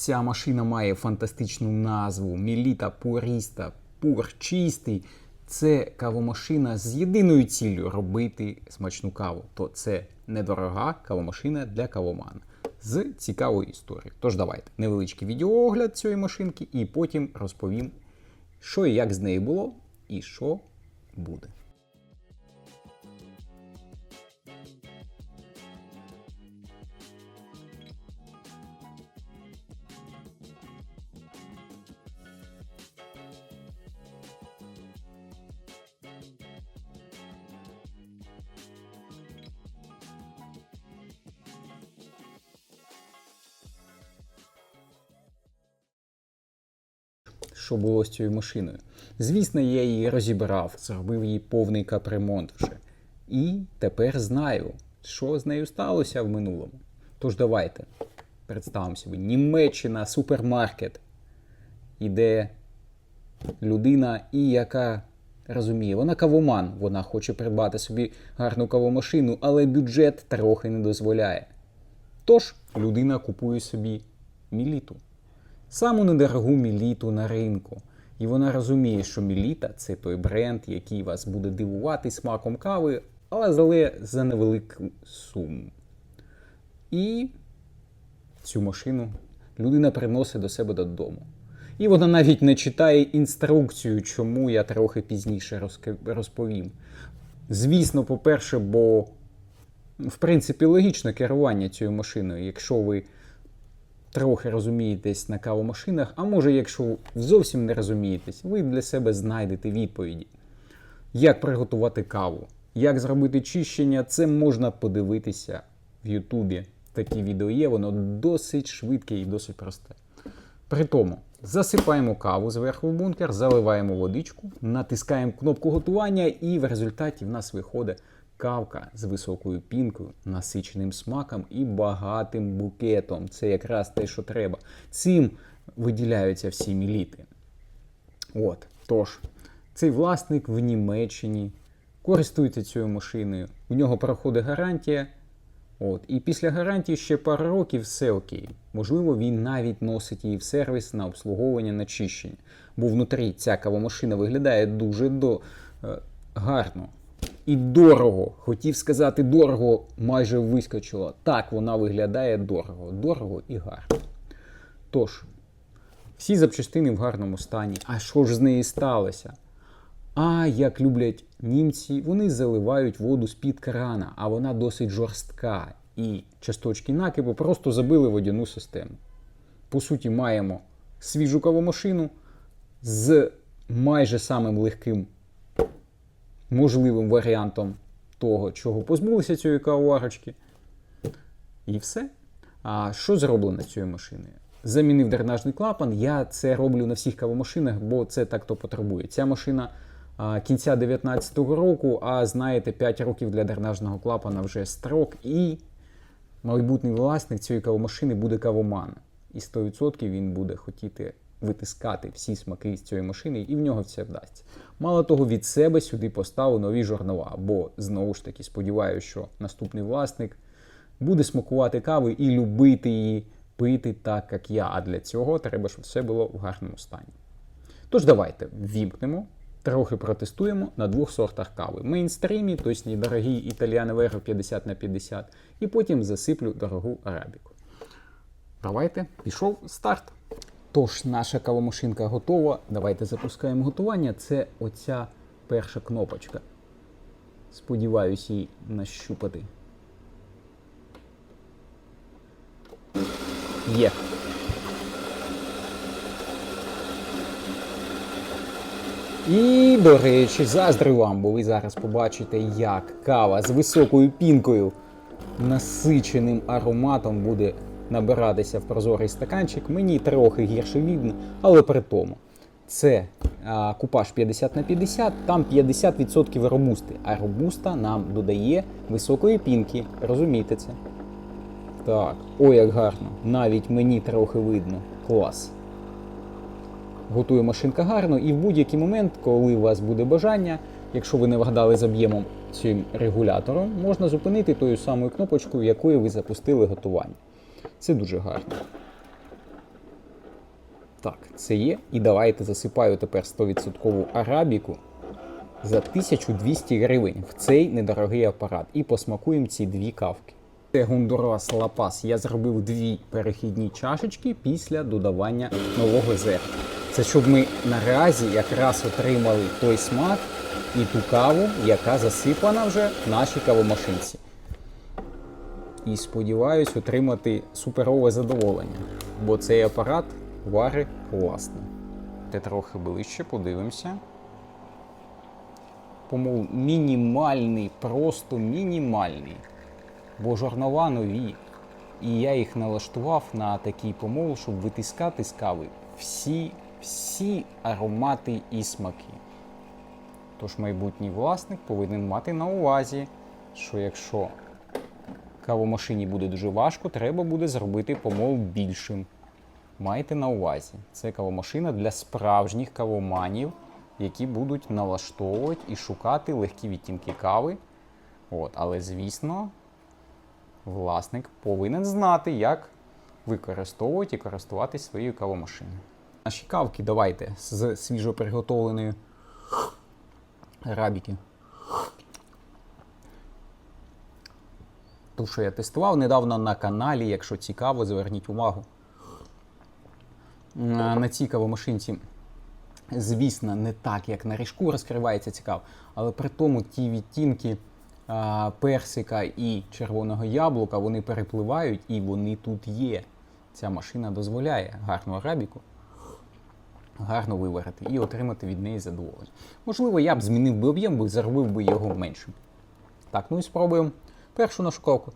Ця машина має фантастичну назву Міліта Пуріста. Пур чистий. Це кавомашина з єдиною ціллю робити смачну каву. То це недорога кавомашина для кавомана з цікавою історією. Тож давайте невеличкий відеоогляд цієї машинки, і потім розповім, що і як з нею було, і що буде. Що було з цією машиною. Звісно, я її розібрав, зробив їй повний капремонт вже. І тепер знаю, що з нею сталося в минулому. Тож давайте представимо собі: Німеччина, супермаркет, іде людина, і яка розуміє, вона кавоман, вона хоче придбати собі гарну кавомашину, але бюджет трохи не дозволяє. Тож людина купує собі міліту саму недорогу міліту на ринку. І вона розуміє, що міліта це той бренд, який вас буде дивувати смаком кави, але за невелику суму. І цю машину людина приносить до себе додому. І вона навіть не читає інструкцію, чому я трохи пізніше розповім. Звісно, по-перше, бо в принципі логічне керування цією машиною. Якщо ви трохи розумієтесь на кавомашинах, а може, якщо зовсім не розумієтесь, ви для себе знайдете відповіді. Як приготувати каву, як зробити чищення, це можна подивитися в Ютубі. Такі відео є, воно досить швидке і досить просте. При тому, засипаємо каву зверху в бункер, заливаємо водичку, натискаємо кнопку готування, і в результаті в нас виходить кавка з високою пінкою, насиченим смаком і багатим букетом. Це якраз те, що треба. Цим виділяються всі міліти. От, тож, цей власник в Німеччині користується цією машиною. У нього проходить гарантія. От, і після гарантії ще пару років все окей. Можливо, він навіть носить її в сервіс на обслуговування на чищення. Бо внутрі ця кавомашина виглядає дуже до, е, гарно. І дорого. Хотів сказати дорого, майже вискочило. Так, вона виглядає дорого. Дорого і гарно. Тож, всі запчастини в гарному стані. А що ж з нею сталося? А як люблять німці, вони заливають воду з-під крана, а вона досить жорстка. І часточки накипу просто забили водяну систему. По суті, маємо свіжу кавомашину з майже самим легким можливим варіантом того, чого позбулися цієї кавоварочки. І все. А що зроблено цією машиною? Замінив дренажний клапан. Я це роблю на всіх кавомашинах, бо це так то потребує. Ця машина а, кінця 19-го року, а знаєте, 5 років для дренажного клапана вже строк. І майбутній власник цієї кавомашини буде кавоман. І 100% він буде хотіти витискати всі смаки з цієї машини, і в нього все вдасться. Мало того, від себе сюди поставив нові жорнова, бо знову ж таки сподіваюся, що наступний власник буде смакувати каву і любити її пити так, як я. А для цього треба, щоб все було в гарному стані. Тож давайте вімкнемо, трохи протестуємо на двох сортах кави. Мейнстрімі, тобто недорогий італіано Веро 50 на 50, і потім засиплю дорогу арабіку. Давайте, пішов старт. Тож, наша кавомашинка готова. Давайте запускаємо готування. Це оця перша кнопочка. Сподіваюсь її нащупати. Є. І, до речі, заздрю вам, бо ви зараз побачите, як кава з високою пінкою, насиченим ароматом буде набиратися в прозорий стаканчик. Мені трохи гірше видно, але при тому. Це а, купаж 50 на 50, там 50% робусти, а робуста нам додає високої пінки. Розумієте це? Так, ой, як гарно. Навіть мені трохи видно. Клас. Готує машинка гарно, і в будь-який момент, коли у вас буде бажання, якщо ви не вгадали з об'ємом цим регулятором, можна зупинити тою самою кнопочкою, якою ви запустили готування. Це дуже гарно. Так, це є. І давайте засипаю тепер 100% арабіку за 1200 гривень в цей недорогий апарат. І посмакуємо ці дві кавки. Це Гондурас Лапас. Я зробив дві перехідні чашечки після додавання нового зерна. Це щоб ми наразі якраз отримали той смак і ту каву, яка засипана вже в нашій кавомашинці. І сподіваюсь отримати суперове задоволення, бо цей апарат варить класно. Те трохи ближче, подивимося. Помол мінімальний, просто мінімальний. Бо жорнова нові. І я їх налаштував на такий помол, щоб витискати з кави всі, всі аромати і смаки. Тож майбутній власник повинен мати на увазі, що якщо кавомашині буде дуже важко, треба буде зробити помол більшим. Майте на увазі, це кавомашина для справжніх кавоманів, які будуть налаштовувати і шукати легкі відтінки кави. От, але, звісно, власник повинен знати, як використовувати і користуватись своєю кавомашиною. Наші кавки давайте з свіжо приготовленої арабіки. Ту, що я тестував недавно на каналі, якщо цікаво, зверніть увагу. На цій кавомашинці, звісно, не так, як на ріжку розкривається цікаво, але при тому ті відтінки персика і червоного яблука вони перепливають і вони тут є. Ця машина дозволяє гарну арабіку гарно виварити і отримати від неї задоволення. Можливо, я б змінив би об'єм, бо зробив би його меншим. Так, ну і спробуємо першу нашу кавку.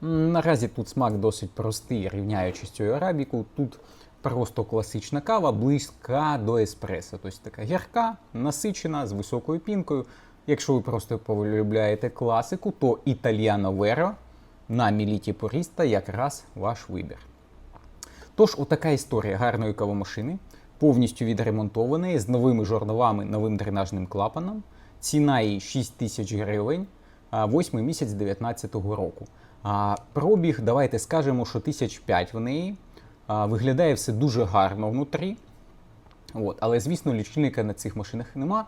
Наразі тут смак досить простий, рівняючи з цією арабіку. Тут просто класична кава, близька до еспресо. Тобто така гірка, насичена, з високою пінкою. Якщо ви просто полюбляєте класику, то Італіано Веро на міліті Поріста якраз ваш вибір. Тож, отака історія гарної кавомашини, повністю відремонтованої, з новими жорновами, новим дренажним клапаном. Ціна її 6 тисяч гривень, 8 місяць 2019 року. Пробіг, давайте скажемо, що 1005 в неї. Виглядає все дуже гарно внутрі. От. Але, звісно, лічильника на цих машинах нема.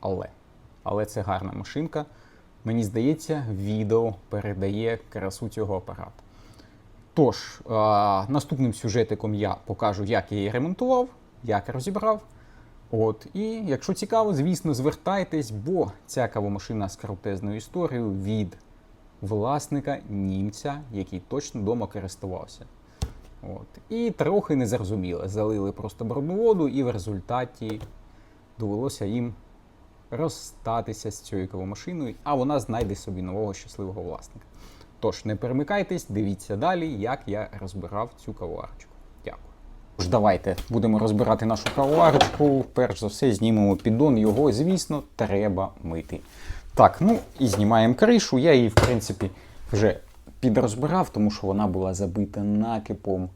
Але, але це гарна машинка. Мені здається, відео передає красу цього апарату. Тож, наступним сюжетиком я покажу, як я її ремонтував, як розібрав. От, І якщо цікаво, звісно, звертайтесь, бо ця кавомашина з крутезною історією від власника німця, який точно вдома користувався. От. І трохи незрозуміло. Залили просто брудну воду, і в результаті довелося їм розстатися з цією кавомашиною, а вона знайде собі нового щасливого власника. Тож, не перемикайтесь, дивіться далі, як я розбирав цю кавоварочку. Тож, давайте будемо розбирати нашу кавоварочку. Перш за все, знімемо піддон, його, звісно, треба мити. Так, ну і знімаємо кришу. Я її, в принципі, вже підрозбирав, тому що вона була забита накипом.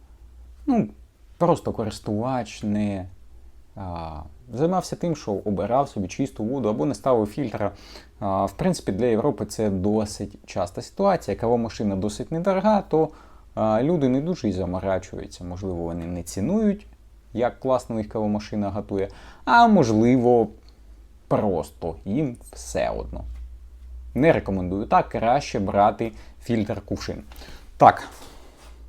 Ну, просто користувач не а, займався тим, що обирав собі чисту воду або не ставив фільтра. А, в принципі, для Європи це досить часта ситуація. Кавомашина досить недорога, то люди не дуже і заморачуються. Можливо, вони не цінують, як класно їх кавомашина готує, а можливо, просто їм все одно. Не рекомендую так, краще брати фільтр кувшин. Так,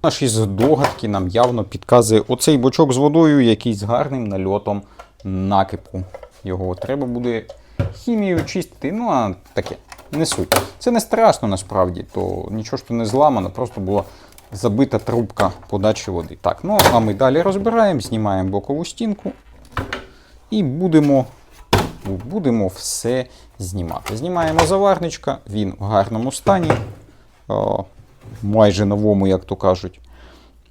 наші здогадки нам явно підказує оцей бочок з водою, який з гарним нальотом накипу. Його треба буде хімією чистити. Ну, а таке, не суть. Це не страшно насправді, то нічого ж то не зламано, просто була забита трубка подачі води. Так, ну а ми далі розбираємо, знімаємо бокову стінку і будемо будемо все знімати. Знімаємо заварничка, він в гарному стані, майже новому, як то кажуть.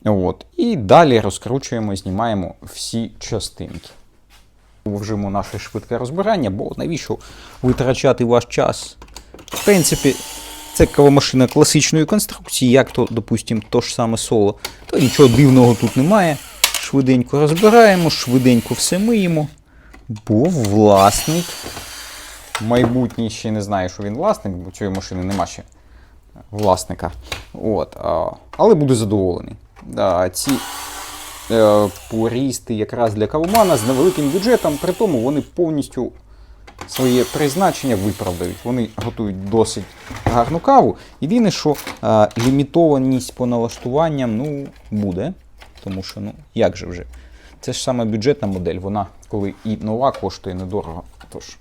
От. І далі розкручуємо, знімаємо всі частинки. Вжимо наше швидке розбирання, бо навіщо витрачати ваш час? В принципі, це кавомашина класичної конструкції, як то, допустимо, то ж саме соло, то нічого дивного тут немає. Швиденько розбираємо, швиденько все миємо. Бо власник, майбутній ще не знає, що він власник, бо цієї машини нема ще власника. От, а, але буде задоволений. Да, ці е, пурісти якраз для кавомана з невеликим бюджетом, при тому вони повністю своє призначення виправдають. Вони готують досить гарну каву. Єдине, що е, лімітованість по налаштуванням ну, буде. Тому що, ну, як же вже? Це ж саме бюджетна модель, вона коли і нова коштує недорого. Тож,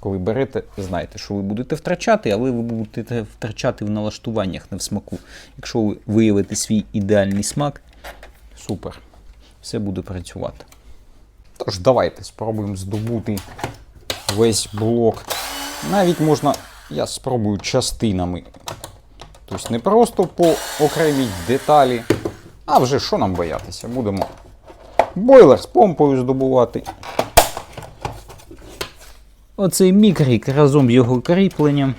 коли берете, знаєте, що ви будете втрачати, але ви будете втрачати в налаштуваннях, не в смаку. Якщо ви виявите свій ідеальний смак, супер, все буде працювати. Тож давайте спробуємо здобути весь блок. Навіть можна, я спробую частинами. Тобто не просто по окремій деталі, а вже що нам боятися? Будемо бойлер з помпою здобувати. Оцей мікрік разом з його кріпленням.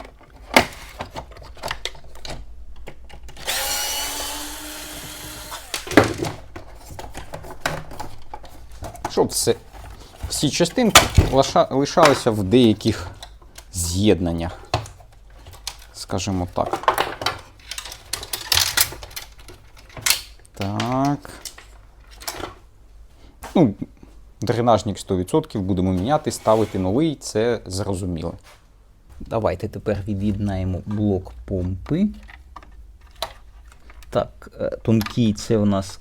Щоб все, всі частинки лишалися в деяких з'єднаннях. Скажімо так. Так. Ну, дренажник 100% будемо міняти, ставити новий, це зрозуміло. Давайте тепер від'єднаємо блок помпи. Так, е, тонкий це у нас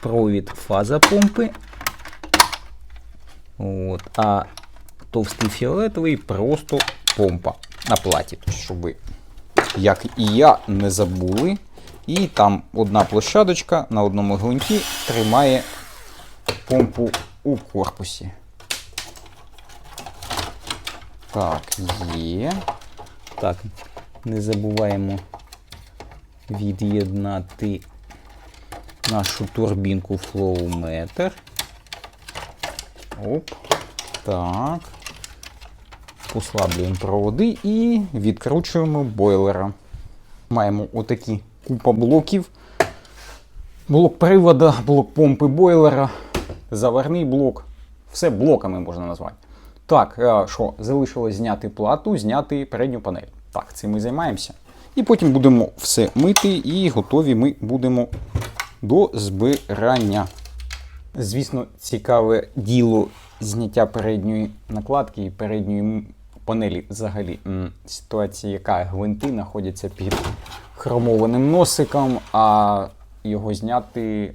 провід фаза помпи. От, а товстий фіолетовий просто помпа на платі. Щоб ви, як і я, не забули. І там одна площадочка на одному гвинті тримає помпу у корпусі. Так, є. Так, не забуваємо від'єднати нашу турбінку флоуметр. Оп. Так. Послаблюємо проводи і відкручуємо бойлера. Маємо отакі купа блоків. Блок привода, блок помпи бойлера, заварний блок. Все блоками можна назвати. Так, е, що, залишилось зняти плату, зняти передню панель. Так, цим ми займаємося. І потім будемо все мити і готові ми будемо до збирання. Звісно, цікаве діло зняття передньої накладки і передньої панелі взагалі. Ситуація, яка гвинти знаходяться під хромованим носиком, а його зняти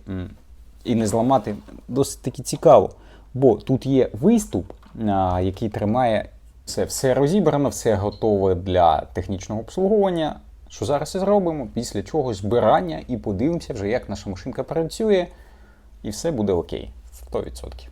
і не зламати досить таки цікаво. Бо тут є виступ, який тримає все, все розібрано, все готове для технічного обслуговування. Що зараз і зробимо, після чого збирання і подивимося вже, як наша машинка працює, і все буде окей. 100%.